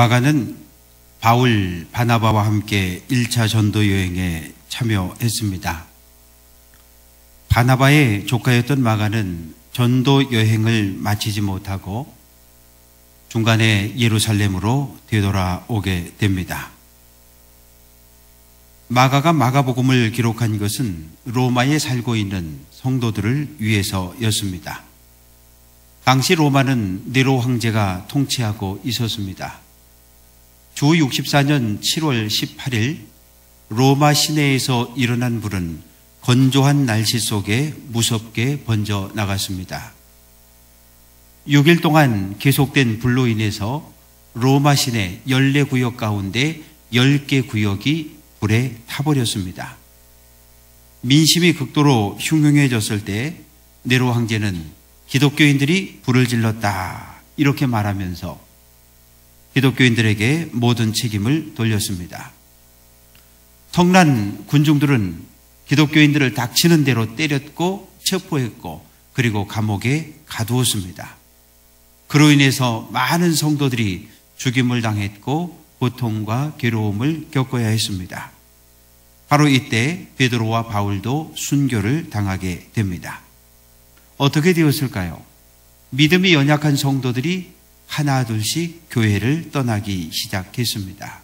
마가는 바울 바나바와 함께 1차 전도 여행에 참여했습니다. 바나바의 조카였던 마가는 전도 여행을 마치지 못하고 중간에 예루살렘으로 되돌아오게 됩니다. 마가가 마가복음을 기록한 것은 로마에 살고 있는 성도들을 위해서였습니다. 당시 로마는 네로 황제가 통치하고 있었습니다. 주 64년 7월 18일 로마 시내에서 일어난 불은 건조한 날씨 속에 무섭게 번져 나갔습니다. 6일 동안 계속된 불로 인해서 로마 시내 14구역 가운데 10개 구역이 불에 타버렸습니다. 민심이 극도로 흉흉해졌을 때 네로 황제는 기독교인들이 불을 질렀다 이렇게 말하면서 기독교인들에게 모든 책임을 돌렸습니다. 성난 군중들은 기독교인들을 닥치는 대로 때렸고 체포했고 그리고 감옥에 가두었습니다. 그로 인해서 많은 성도들이 죽임을 당했고 고통과 괴로움을 겪어야 했습니다. 바로 이때 베드로와 바울도 순교를 당하게 됩니다. 어떻게 되었을까요? 믿음이 연약한 성도들이 하나 둘씩 교회를 떠나기 시작했습니다.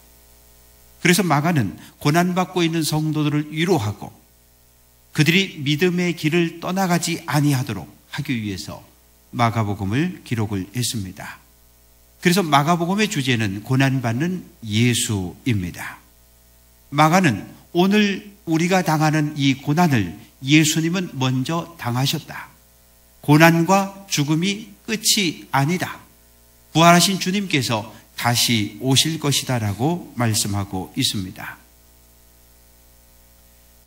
그래서 마가는 고난받고 있는 성도들을 위로하고 그들이 믿음의 길을 떠나가지 아니하도록 하기 위해서 마가복음을 기록을 했습니다. 그래서 마가복음의 주제는 고난받는 예수입니다. 마가는 오늘 우리가 당하는 이 고난을 예수님은 먼저 당하셨다. 고난과 죽음이 끝이 아니다. 부활하신 주님께서 다시 오실 것이다라고 말씀하고 있습니다.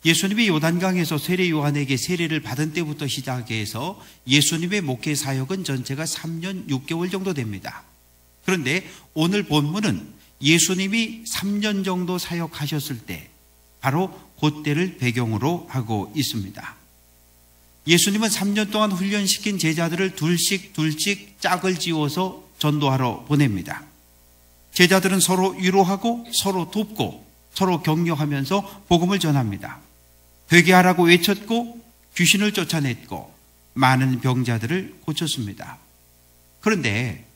예수님이 요단강에서 세례 요한에게 세례를 받은 때부터 시작해서 예수님의 목회 사역은 전체가 3년 6개월 정도 됩니다. 그런데 오늘 본문은 예수님이 3년 정도 사역하셨을 때 바로 그때를 배경으로 하고 있습니다. 예수님은 3년 동안 훈련시킨 제자들을 둘씩 둘씩 짝을 지워서 전도하러 보냅니다. 제자들은 서로 위로하고 서로 돕고 서로 격려하면서 복음을 전합니다. 회개하라고 외쳤고 귀신을 쫓아냈고 많은 병자들을 고쳤습니다. 그런데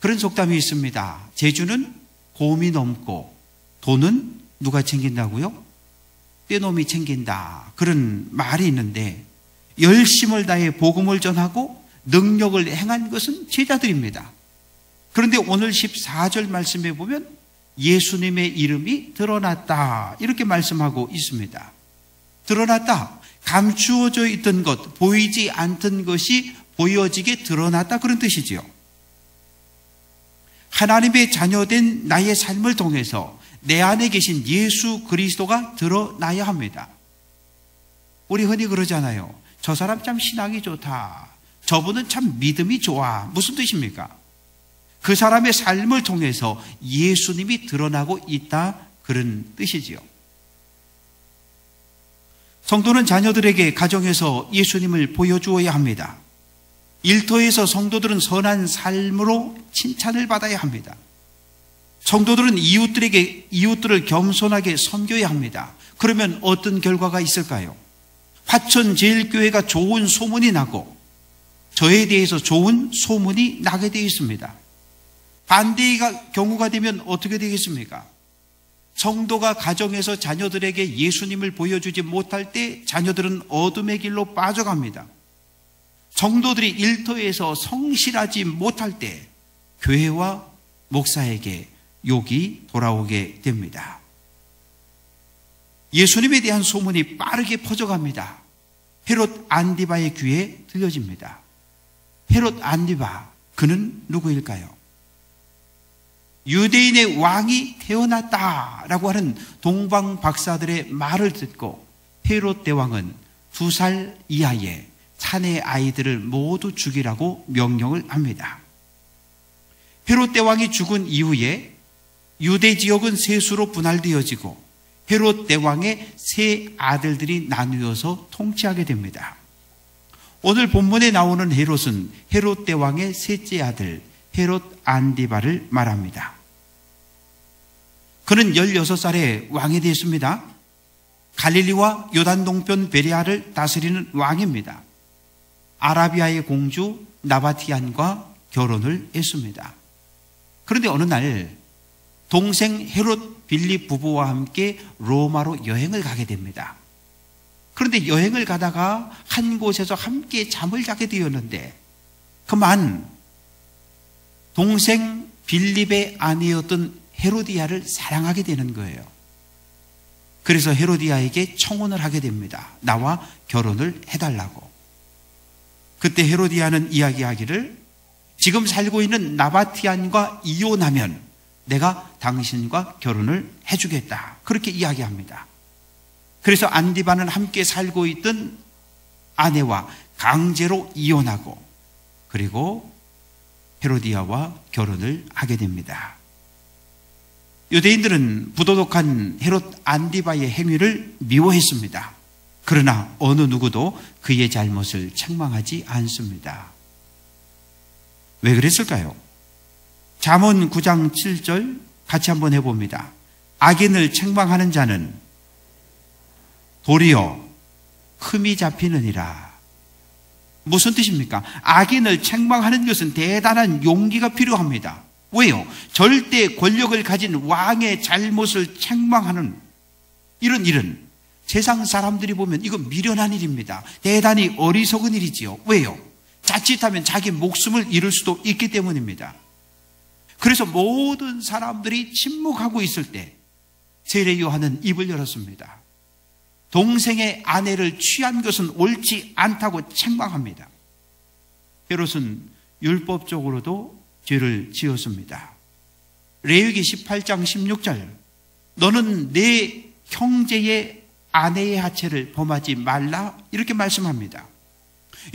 그런 속담이 있습니다. 제주는 곰이 넘고 돈은 누가 챙긴다고요? 떼놈이 챙긴다. 그런 말이 있는데 열심을 다해 복음을 전하고 능력을 행한 것은 제자들입니다. 그런데 오늘 14절 말씀에 보면 예수님의 이름이 드러났다. 이렇게 말씀하고 있습니다. 드러났다. 감추어져 있던 것, 보이지 않던 것이 보여지게 드러났다. 그런 뜻이지요. 하나님의 자녀된 나의 삶을 통해서 내 안에 계신 예수 그리스도가 드러나야 합니다. 우리 흔히 그러잖아요. 저 사람 참 신앙이 좋다. 저분은 참 믿음이 좋아. 무슨 뜻입니까? 그 사람의 삶을 통해서 예수님이 드러나고 있다. 그런 뜻이지요. 성도는 자녀들에게 가정에서 예수님을 보여주어야 합니다. 일터에서 성도들은 선한 삶으로 칭찬을 받아야 합니다. 성도들은 이웃들에게 이웃들을 겸손하게 섬겨야 합니다. 그러면 어떤 결과가 있을까요? 화천 제일교회가 좋은 소문이 나고 저에 대해서 좋은 소문이 나게 되어 있습니다. 반대의 경우가 되면 어떻게 되겠습니까? 성도가 가정에서 자녀들에게 예수님을 보여주지 못할 때 자녀들은 어둠의 길로 빠져갑니다. 성도들이 일터에서 성실하지 못할 때 교회와 목사에게 욕이 돌아오게 됩니다. 예수님에 대한 소문이 빠르게 퍼져갑니다. 헤롯 안디바의 귀에 들려집니다. 헤롯 안디바, 그는 누구일까요? 유대인의 왕이 태어났다라고 하는 동방 박사들의 말을 듣고 헤롯 대왕은 두 살 이하의 사내 아이들을 모두 죽이라고 명령을 합니다. 헤롯 대왕이 죽은 이후에 유대 지역은 세수로 분할되어지고 헤롯 대왕의 세 아들들이 나누어서 통치하게 됩니다. 오늘 본문에 나오는 헤롯은 헤롯 대왕의 셋째 아들 헤롯 안디바를 말합니다. 그는 16살에 왕이 되었습니다. 갈릴리와 요단 동편 베리아를 다스리는 왕입니다. 아라비아의 공주 나바티안과 결혼을 했습니다. 그런데 어느 날 동생 헤롯 빌립 부부와 함께 로마로 여행을 가게 됩니다. 그런데 여행을 가다가 한 곳에서 함께 잠을 자게 되었는데 그만 동생 빌립의 아내였던 헤로디아를 사랑하게 되는 거예요. 그래서 헤로디아에게 청혼을 하게 됩니다. 나와 결혼을 해달라고. 그때 헤로디아는 이야기하기를 지금 살고 있는 나바티안과 이혼하면 내가 당신과 결혼을 해주겠다. 그렇게 이야기합니다. 그래서 안디바는 함께 살고 있던 아내와 강제로 이혼하고 그리고 헤로디아와 결혼을 하게 됩니다. 유대인들은 부도덕한 헤롯 안디바의 행위를 미워했습니다. 그러나 어느 누구도 그의 잘못을 책망하지 않습니다. 왜 그랬을까요? 잠언 9장 7절 같이 한번 해봅니다. 악인을 책망하는 자는 도리어 흠이 잡히느니라. 무슨 뜻입니까? 악인을 책망하는 것은 대단한 용기가 필요합니다. 왜요? 절대 권력을 가진 왕의 잘못을 책망하는 이런 일은 세상 사람들이 보면 이거 미련한 일입니다. 대단히 어리석은 일이지요. 왜요? 자칫하면 자기 목숨을 잃을 수도 있기 때문입니다. 그래서 모든 사람들이 침묵하고 있을 때 세례 요한은 입을 열었습니다. 동생의 아내를 취한 것은 옳지 않다고 책망합니다. 헤롯은 율법적으로도 죄를 지었습니다. 레위기 18장 16절 너는 내 형제의 아내의 하체를 범하지 말라 이렇게 말씀합니다.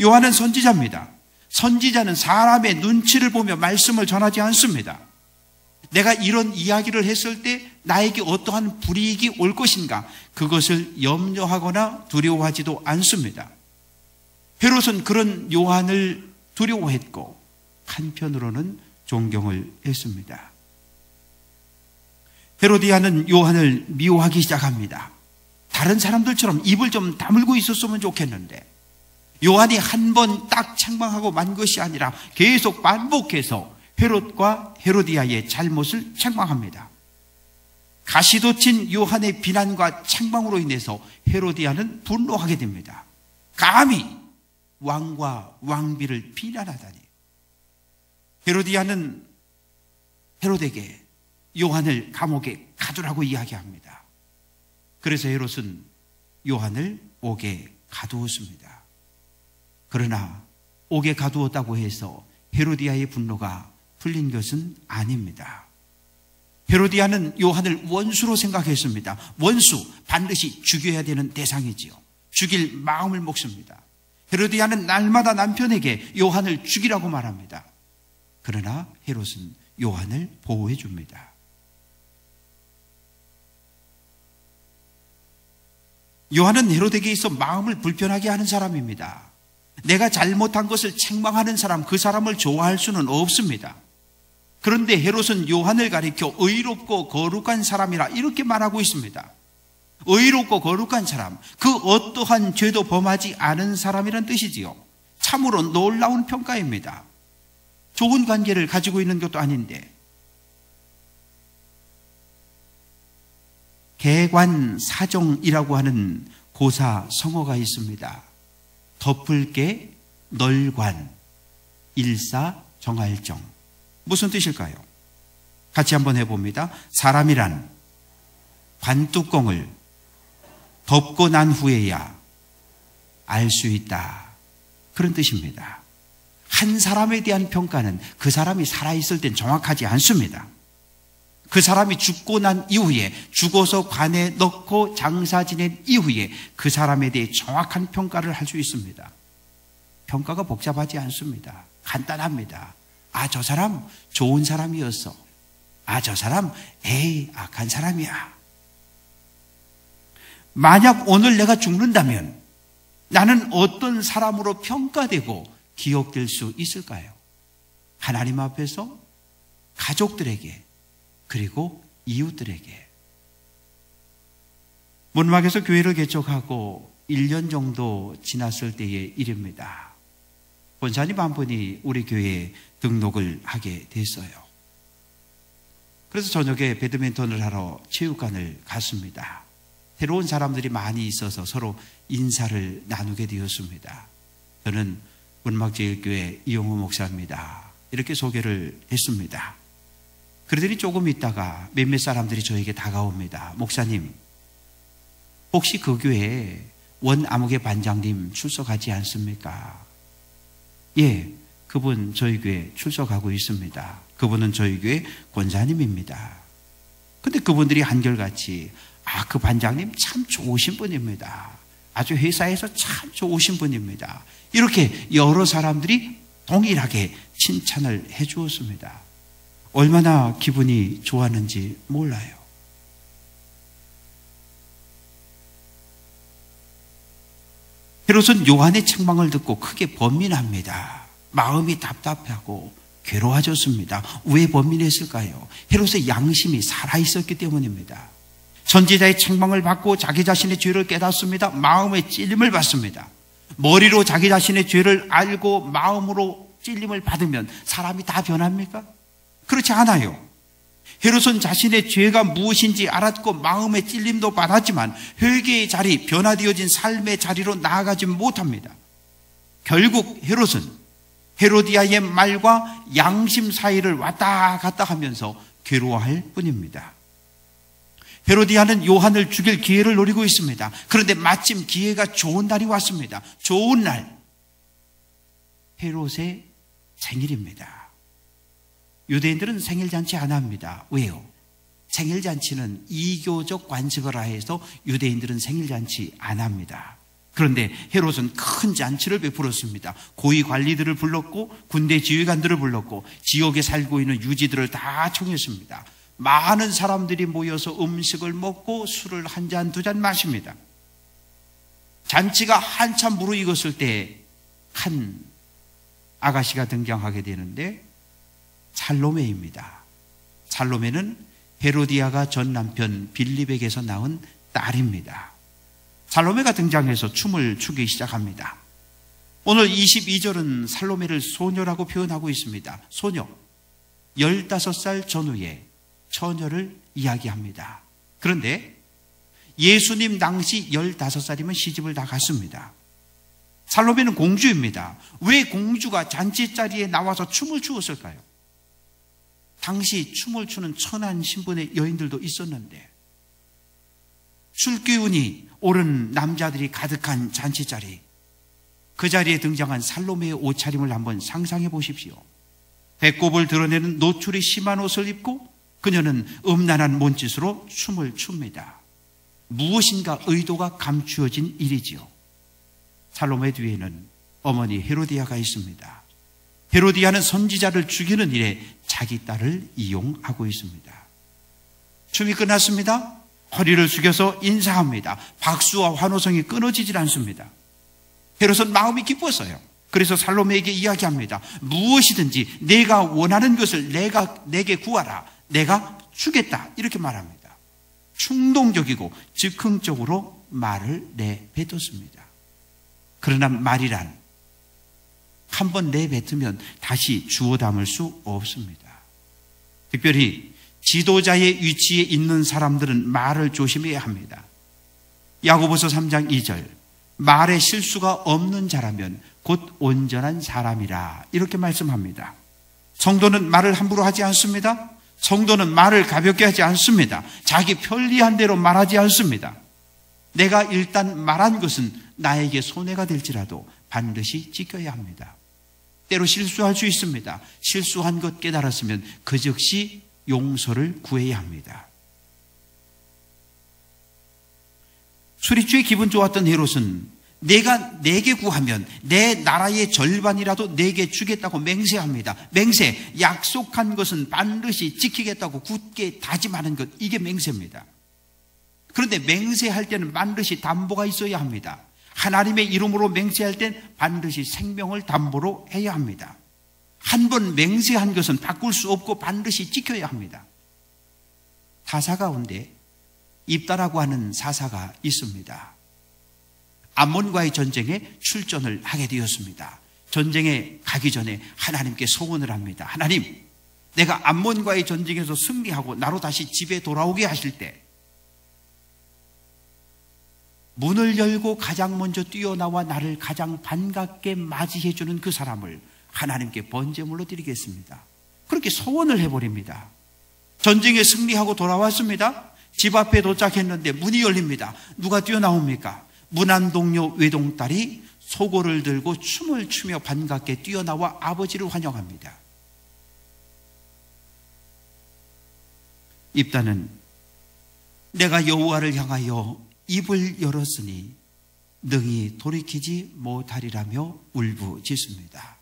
요한은 선지자입니다. 선지자는 사람의 눈치를 보며 말씀을 전하지 않습니다. 내가 이런 이야기를 했을 때 나에게 어떠한 불이익이 올 것인가 그것을 염려하거나 두려워하지도 않습니다. 헤롯은 그런 요한을 두려워했고 한편으로는 존경을 했습니다. 헤로디아는 요한을 미워하기 시작합니다. 다른 사람들처럼 입을 좀 다물고 있었으면 좋겠는데 요한이 한 번 딱 책망하고 만 것이 아니라 계속 반복해서 헤롯과 헤로디아의 잘못을 책망합니다. 가시도친 요한의 비난과 책망으로 인해서 헤로디아는 분노하게 됩니다. 감히 왕과 왕비를 비난하다니. 헤로디아는 헤롯에게 요한을 감옥에 가두라고 이야기합니다. 그래서 헤롯은 요한을 옥에 가두었습니다. 그러나 옥에 가두었다고 해서 헤로디아의 분노가 풀린 것은 아닙니다. 헤로디아는 요한을 원수로 생각했습니다. 원수 반드시 죽여야 되는 대상이지요. 죽일 마음을 먹습니다. 헤로디아는 날마다 남편에게 요한을 죽이라고 말합니다. 그러나 헤롯은 요한을 보호해 줍니다. 요한은 헤롯에게 있어 마음을 불편하게 하는 사람입니다. 내가 잘못한 것을 책망하는 사람, 그 사람을 좋아할 수는 없습니다. 그런데 헤롯은 요한을 가리켜 의롭고 거룩한 사람이라 이렇게 말하고 있습니다. 의롭고 거룩한 사람, 그 어떠한 죄도 범하지 않은 사람이란 뜻이지요. 참으로 놀라운 평가입니다. 좋은 관계를 가지고 있는 것도 아닌데. 개관 사정이라고 하는 고사 성어가 있습니다. 덮을 게 널관 일사 정할정 무슨 뜻일까요? 같이 한번 해봅니다. 사람이란 관뚜껑을 덮고 난 후에야 알 수 있다. 그런 뜻입니다. 한 사람에 대한 평가는 그 사람이 살아있을 땐 정확하지 않습니다. 그 사람이 죽고 난 이후에 죽어서 관에 넣고 장사 지낸 이후에 그 사람에 대해 정확한 평가를 할 수 있습니다. 평가가 복잡하지 않습니다. 간단합니다. 아, 저 사람 좋은 사람이었어. 아, 저 사람 에이, 악한 사람이야. 만약 오늘 내가 죽는다면 나는 어떤 사람으로 평가되고 기억될 수 있을까요? 하나님 앞에서 가족들에게 그리고 이웃들에게 문막에서 교회를 개척하고 1년 정도 지났을 때의 일입니다. 본사님 한 분이 우리 교회에 등록을 하게 됐어요. 그래서 저녁에 배드민턴을 하러 체육관을 갔습니다. 새로운 사람들이 많이 있어서 서로 인사를 나누게 되었습니다. 저는 문막제일교회 이용호 목사입니다. 이렇게 소개를 했습니다. 그러더니 조금 있다가 몇몇 사람들이 저에게 다가옵니다. 목사님, 혹시 그 교회에 원암흑의 반장님 출석하지 않습니까? 예, 그분 저희 교회 출석하고 있습니다. 그분은 저희 교회 권사님입니다. 근데 그분들이 한결같이 아, 그 반장님 참 좋으신 분입니다. 아주 회사에서 참 좋으신 분입니다. 이렇게 여러 사람들이 동일하게 칭찬을 해 주었습니다. 얼마나 기분이 좋았는지 몰라요. 헤롯은 요한의 책망을 듣고 크게 번민합니다. 마음이 답답하고 괴로워졌습니다. 왜 번민했을까요? 헤롯의 양심이 살아있었기 때문입니다. 선지자의 책망을 받고 자기 자신의 죄를 깨닫습니다. 마음의 찔림을 받습니다. 머리로 자기 자신의 죄를 알고 마음으로 찔림을 받으면 사람이 다 변합니까? 그렇지 않아요. 헤롯은 자신의 죄가 무엇인지 알았고 마음의 찔림도 받았지만 회개의 자리, 변화되어진 삶의 자리로 나아가지 못합니다. 결국 헤롯은 헤로디아의 말과 양심 사이를 왔다 갔다 하면서 괴로워할 뿐입니다. 헤로디아는 요한을 죽일 기회를 노리고 있습니다. 그런데 마침 기회가 좋은 날이 왔습니다. 좋은 날. 헤롯의 생일입니다. 유대인들은 생일잔치 안 합니다. 왜요? 생일잔치는 이교적 관습을 하해서 유대인들은 생일잔치 안 합니다. 그런데 헤롯은 큰 잔치를 베풀었습니다. 고위 관리들을 불렀고 군대 지휘관들을 불렀고 지역에 살고 있는 유지들을 다 총했습니다. 많은 사람들이 모여서 음식을 먹고 술을 한 잔, 두 잔 마십니다. 잔치가 한참 무르익었을 때 한 아가씨가 등장하게 되는데 살로메입니다. 살로메는 헤로디아가 전 남편 빌립에게서 낳은 딸입니다. 살로메가 등장해서 춤을 추기 시작합니다. 오늘 22절은 살로메를 소녀라고 표현하고 있습니다. 소녀. 15살 전후에 처녀를 이야기합니다. 그런데 예수님 당시 15살이면 시집을 다 갔습니다. 살로메는 공주입니다. 왜 공주가 잔치 자리에 나와서 춤을 추었을까요? 당시 춤을 추는 천한 신분의 여인들도 있었는데 술기운이 오른 남자들이 가득한 잔치 자리 그 자리에 등장한 살로메의 옷차림을 한번 상상해 보십시오. 배꼽을 드러내는 노출이 심한 옷을 입고 그녀는 음란한 몸짓으로 춤을 춥니다. 무엇인가 의도가 감추어진 일이지요. 살로메 뒤에는 어머니 헤로디아가 있습니다. 헤로디아는 선지자를 죽이는 일에 자기 딸을 이용하고 있습니다. 춤이 끝났습니다. 허리를 숙여서 인사합니다. 박수와 환호성이 끊어지질 않습니다. 헤롯은 마음이 기뻤어요. 그래서 살로메에게 이야기합니다. 무엇이든지 내가 원하는 것을 내가 내게 구하라. 내가 주겠다. 이렇게 말합니다. 충동적이고 즉흥적으로 말을 내뱉었습니다. 그러나 말이란 한 번 내뱉으면 다시 주워 담을 수 없습니다. 특별히 지도자의 위치에 있는 사람들은 말을 조심해야 합니다. 야고보서 3장 2절 말에 실수가 없는 자라면 곧 온전한 사람이라 이렇게 말씀합니다. 성도는 말을 함부로 하지 않습니다. 성도는 말을 가볍게 하지 않습니다. 자기 편리한 대로 말하지 않습니다. 내가 일단 말한 것은 나에게 손해가 될지라도 반드시 지켜야 합니다. 때로 실수할 수 있습니다. 실수한 것 깨달았으면 그 즉시 용서를 구해야 합니다. 수리주의 기분 좋았던 헤롯은 내가 내게 구하면 내 나라의 절반이라도 내게 주겠다고 맹세합니다. 맹세, 약속한 것은 반드시 지키겠다고 굳게 다짐하는 것, 이게 맹세입니다. 그런데 맹세할 때는 반드시 담보가 있어야 합니다. 하나님의 이름으로 맹세할 땐 반드시 생명을 담보로 해야 합니다. 한 번 맹세한 것은 바꿀 수 없고 반드시 지켜야 합니다. 타사 가운데 입다라고 하는 사사가 있습니다. 암몬과의 전쟁에 출전을 하게 되었습니다. 전쟁에 가기 전에 하나님께 소원을 합니다. 하나님, 내가 암몬과의 전쟁에서 승리하고 나로 다시 집에 돌아오게 하실 때 문을 열고 가장 먼저 뛰어나와 나를 가장 반갑게 맞이해 주는 그 사람을 하나님께 번제물로 드리겠습니다. 그렇게 소원을 해버립니다. 전쟁에 승리하고 돌아왔습니다. 집 앞에 도착했는데 문이 열립니다. 누가 뛰어나옵니까? 문안동료 외동딸이 소고를 들고 춤을 추며 반갑게 뛰어나와 아버지를 환영합니다. 입다는 내가 여호와를 향하여 입을 열었으니 능히 돌이키지 못하리라며 울부짖습니다.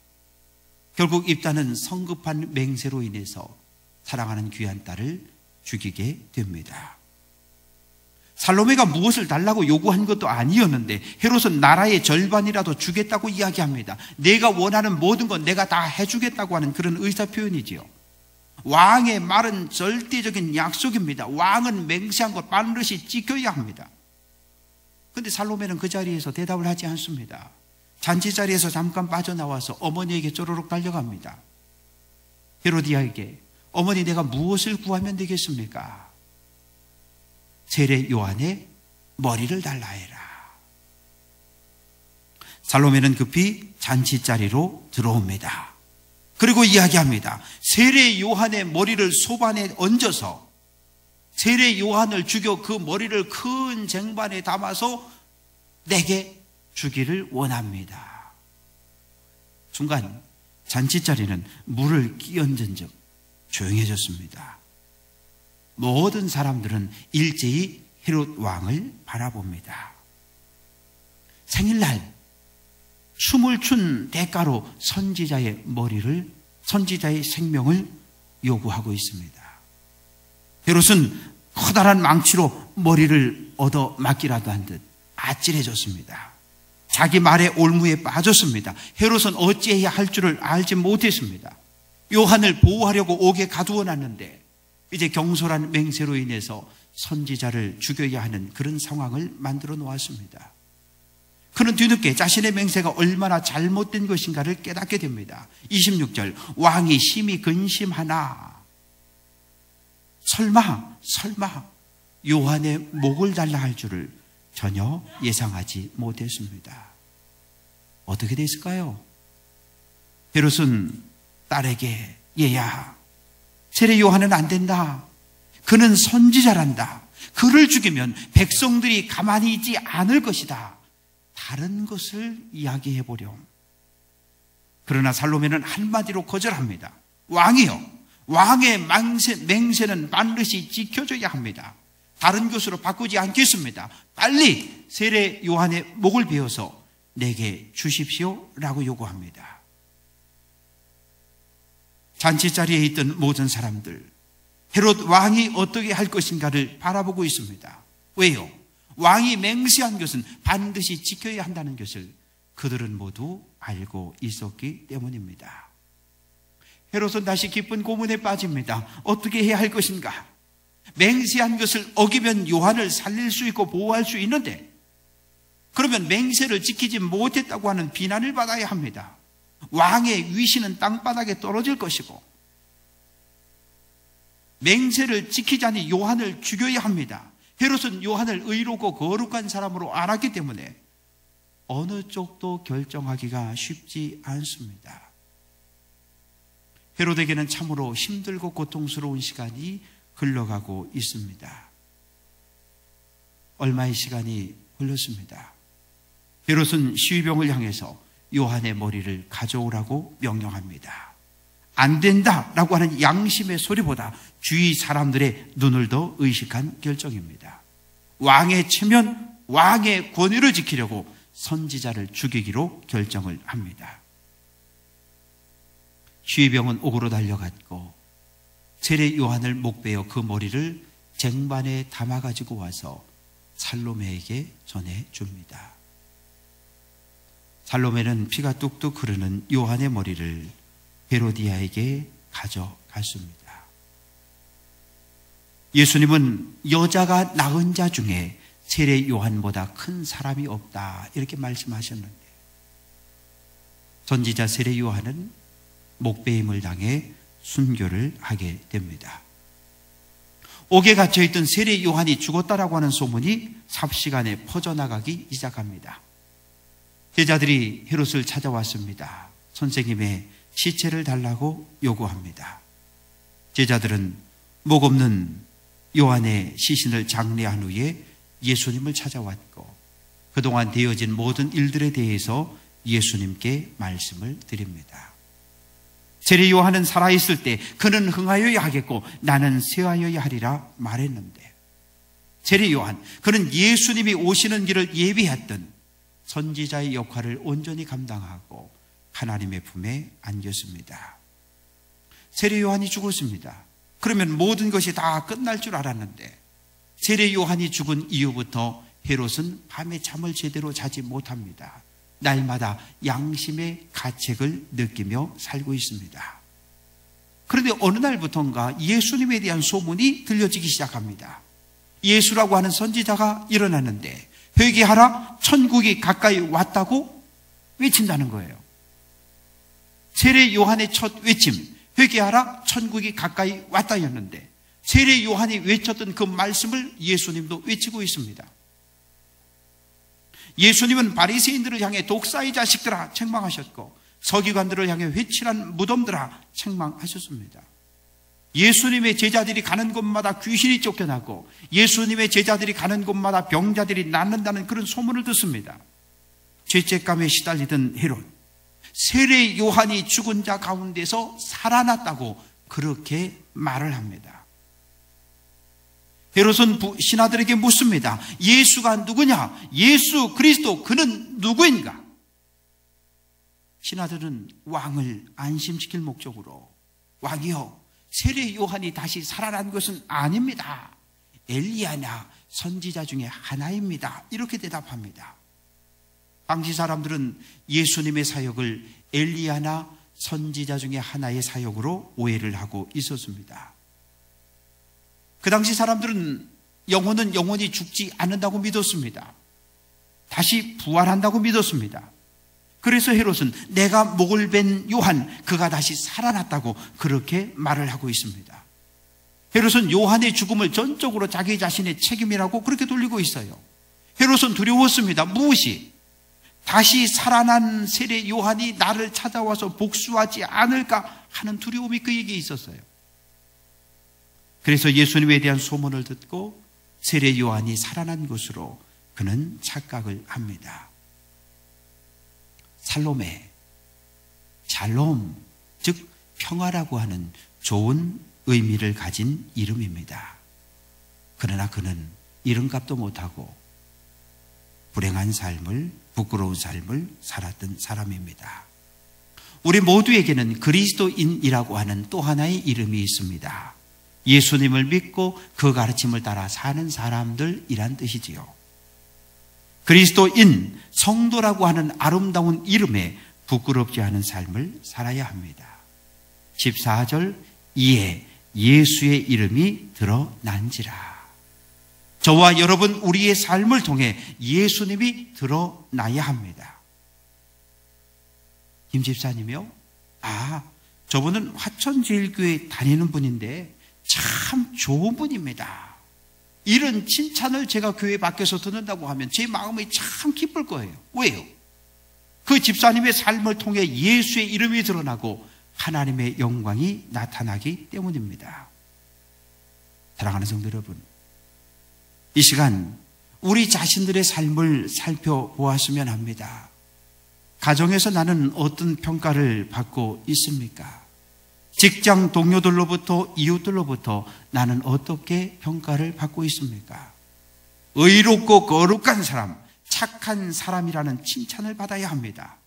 결국 입다는 성급한 맹세로 인해서 사랑하는 귀한 딸을 죽이게 됩니다. 살로메가 무엇을 달라고 요구한 것도 아니었는데 헤롯은 나라의 절반이라도 주겠다고 이야기합니다. 내가 원하는 모든 건 내가 다 해주겠다고 하는 그런 의사 표현이지요. 왕의 말은 절대적인 약속입니다. 왕은 맹세한 것 반드시 지켜야 합니다. 근데 살로메는 그 자리에서 대답을 하지 않습니다. 잔치 자리에서 잠깐 빠져나와서 어머니에게 쪼르륵 달려갑니다. 헤로디아에게 어머니 내가 무엇을 구하면 되겠습니까? 세례 요한의 머리를 달라 해라. 살로메는 급히 잔치 자리로 들어옵니다. 그리고 이야기합니다. 세례 요한의 머리를 소반에 얹어서 세례 요한을 죽여 그 머리를 큰 쟁반에 담아서 내게 주기를 원합니다. 순간 잔치 자리는 물을 끼얹은 적 조용해졌습니다. 모든 사람들은 일제히 헤롯 왕을 바라봅니다. 생일날 춤을 춘 대가로 선지자의 머리를 선지자의 생명을 요구하고 있습니다. 헤롯은 커다란 망치로 머리를 얻어 맞기라도 한 듯 아찔해졌습니다. 자기 말의 올무에 빠졌습니다. 헤롯은 어찌해야 할 줄을 알지 못했습니다. 요한을 보호하려고 옥에 가두어 놨는데 이제 경솔한 맹세로 인해서 선지자를 죽여야 하는 그런 상황을 만들어 놓았습니다. 그는 뒤늦게 자신의 맹세가 얼마나 잘못된 것인가를 깨닫게 됩니다. 26절 왕이 심히 근심하나 설마, 설마 요한의 목을 달라 할 줄을 전혀 예상하지 못했습니다. 어떻게 됐을까요? 헤롯은 딸에게 얘야, 세례 요한은 안 된다. 그는 선지자란다. 그를 죽이면 백성들이 가만히 있지 않을 것이다. 다른 것을 이야기해 보렴. 그러나 살로메는 한마디로 거절합니다. 왕이요. 왕의 맹세, 맹세는 반드시 지켜줘야 합니다. 다른 것으로 바꾸지 않겠습니다. 빨리 세례 요한의 목을 베어서 내게 주십시오. 라고 요구합니다. 잔치 자리에 있던 모든 사람들, 헤롯 왕이 어떻게 할 것인가를 바라보고 있습니다. 왜요? 왕이 맹세한 것은 반드시 지켜야 한다는 것을 그들은 모두 알고 있었기 때문입니다. 헤롯은 다시 기쁜 고문에 빠집니다. 어떻게 해야 할 것인가? 맹세한 것을 어기면 요한을 살릴 수 있고 보호할 수 있는데 그러면 맹세를 지키지 못했다고 하는 비난을 받아야 합니다. 왕의 위신은 땅바닥에 떨어질 것이고 맹세를 지키자니 요한을 죽여야 합니다. 헤롯은 요한을 의롭고 거룩한 사람으로 알았기 때문에 어느 쪽도 결정하기가 쉽지 않습니다. 헤로데게는 참으로 힘들고 고통스러운 시간이 흘러가고 있습니다. 얼마의 시간이 흘렀습니다. 헤롯은 시위병을 향해서 요한의 머리를 가져오라고 명령합니다. 안 된다 라고 하는 양심의 소리보다 주위 사람들의 눈을 더 의식한 결정입니다. 왕의 체면, 왕의 권위를 지키려고 선지자를 죽이기로 결정을 합니다. 시위병은 옥으로 달려갔고 세례 요한을 목베어 그 머리를 쟁반에 담아 가지고 와서 살로메에게 전해 줍니다. 살로메는 피가 뚝뚝 흐르는 요한의 머리를 헤로디아에게 가져갔습니다. 예수님은 여자가 낳은 자 중에 세례 요한보다 큰 사람이 없다. 이렇게 말씀하셨는데, 선지자 세례 요한은 목배임을 당해 순교를 하게 됩니다. 옥에 갇혀있던 세례 요한이 죽었다라고 하는 소문이 삽시간에 퍼져나가기 시작합니다. 제자들이 헤롯을 찾아왔습니다. 선생님의 시체를 달라고 요구합니다. 제자들은 목 없는 요한의 시신을 장례한 후에 예수님을 찾아왔고 그동안 되어진 모든 일들에 대해서 예수님께 말씀을 드립니다. 세례 요한은 살아있을 때 그는 흥하여야 하겠고 나는 쇠하여야 하리라 말했는데 세례 요한 그는 예수님이 오시는 길을 예비했던 선지자의 역할을 온전히 감당하고 하나님의 품에 안겼습니다. 세례 요한이 죽었습니다. 그러면 모든 것이 다 끝날 줄 알았는데 세례 요한이 죽은 이후부터 헤롯은 밤에 잠을 제대로 자지 못합니다. 날마다 양심의 가책을 느끼며 살고 있습니다. 그런데 어느 날부터인가 예수님에 대한 소문이 들려지기 시작합니다. 예수라고 하는 선지자가 일어났는데 회개하라 천국이 가까이 왔다고 외친다는 거예요. 세례 요한의 첫 외침 회개하라 천국이 가까이 왔다였는데 세례 요한이 외쳤던 그 말씀을 예수님도 외치고 있습니다. 예수님은 바리새인들을 향해 독사의 자식들아 책망하셨고 서기관들을 향해 회칠한 무덤들아 책망하셨습니다. 예수님의 제자들이 가는 곳마다 귀신이 쫓겨나고 예수님의 제자들이 가는 곳마다 병자들이 낫는다는 그런 소문을 듣습니다. 죄책감에 시달리던 헤롯 세례 요한이 죽은 자 가운데서 살아났다고 그렇게 말을 합니다. 헤롯은 신하들에게 묻습니다. 예수가 누구냐? 예수 그리스도 그는 누구인가? 신하들은 왕을 안심시킬 목적으로 왕이요 세례 요한이 다시 살아난 것은 아닙니다. 엘리야나 선지자 중에 하나입니다. 이렇게 대답합니다. 당시 사람들은 예수님의 사역을 엘리야나 선지자 중에 하나의 사역으로 오해를 하고 있었습니다. 그 당시 사람들은 영혼은 영원히 죽지 않는다고 믿었습니다. 다시 부활한다고 믿었습니다. 그래서 헤롯은 내가 목을 벤 요한 그가 다시 살아났다고 그렇게 말을 하고 있습니다. 헤롯은 요한의 죽음을 전적으로 자기 자신의 책임이라고 그렇게 돌리고 있어요. 헤롯은 두려웠습니다. 무엇이? 다시 살아난 세례 요한이 나를 찾아와서 복수하지 않을까 하는 두려움이 그에게 있었어요. 그래서 예수님에 대한 소문을 듣고 세례 요한이 살아난 것으로 그는 착각을 합니다. 살롬에 샬롬 즉 평화라고 하는 좋은 의미를 가진 이름입니다. 그러나 그는 이름값도 못하고 불행한 삶을 부끄러운 삶을 살았던 사람입니다. 우리 모두에게는 그리스도인이라고 하는 또 하나의 이름이 있습니다. 예수님을 믿고 그 가르침을 따라 사는 사람들이란 뜻이지요. 그리스도인, 성도라고 하는 아름다운 이름에 부끄럽지 않은 삶을 살아야 합니다. 14절, 이에 예수의 이름이 드러난지라. 저와 여러분, 우리의 삶을 통해 예수님이 드러나야 합니다. 김 집사님이요? 아, 저분은 화천제일교회 다니는 분인데 참 좋은 분입니다. 이런 칭찬을 제가 교회 밖에서 듣는다고 하면 제 마음이 참 기쁠 거예요. 왜요? 그 집사님의 삶을 통해 예수의 이름이 드러나고 하나님의 영광이 나타나기 때문입니다. 사랑하는 성도 여러분, 이 시간 우리 자신들의 삶을 살펴보았으면 합니다. 가정에서 나는 어떤 평가를 받고 있습니까? 직장 동료들로부터 이웃들로부터 나는 어떻게 평가를 받고 있습니까? 의롭고 거룩한 사람, 착한 사람이라는 칭찬을 받아야 합니다.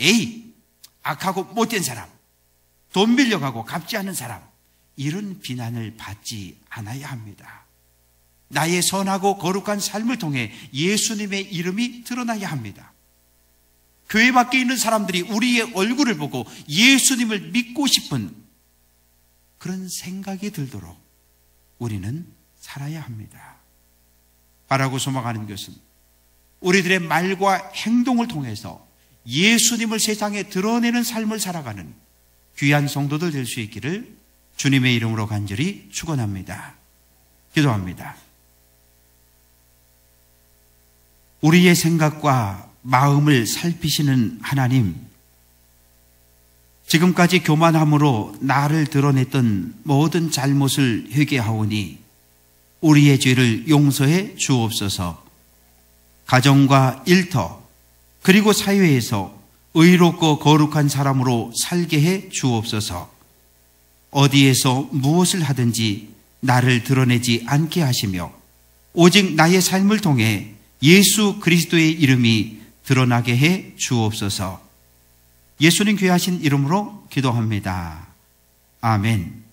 에이, 악하고 못된 사람, 돈 빌려가고 갚지 않은 사람, 이런 비난을 받지 않아야 합니다. 나의 선하고 거룩한 삶을 통해 예수님의 이름이 드러나야 합니다. 교회 밖에 있는 사람들이 우리의 얼굴을 보고 예수님을 믿고 싶은 그런 생각이 들도록 우리는 살아야 합니다. 바라고 소망하는 것은 우리들의 말과 행동을 통해서 예수님을 세상에 드러내는 삶을 살아가는 귀한 성도들 될 수 있기를 주님의 이름으로 간절히 축원합니다. 기도합니다. 우리의 생각과 마음을 살피시는 하나님, 지금까지 교만함으로 나를 드러냈던 모든 잘못을 회개하오니 우리의 죄를 용서해 주옵소서. 가정과 일터 그리고 사회에서 의롭고 거룩한 사람으로 살게 해 주옵소서. 어디에서 무엇을 하든지 나를 드러내지 않게 하시며 오직 나의 삶을 통해 예수 그리스도의 이름이 드러나게 해 주옵소서. 예수님 귀하신 이름으로 기도합니다. 아멘.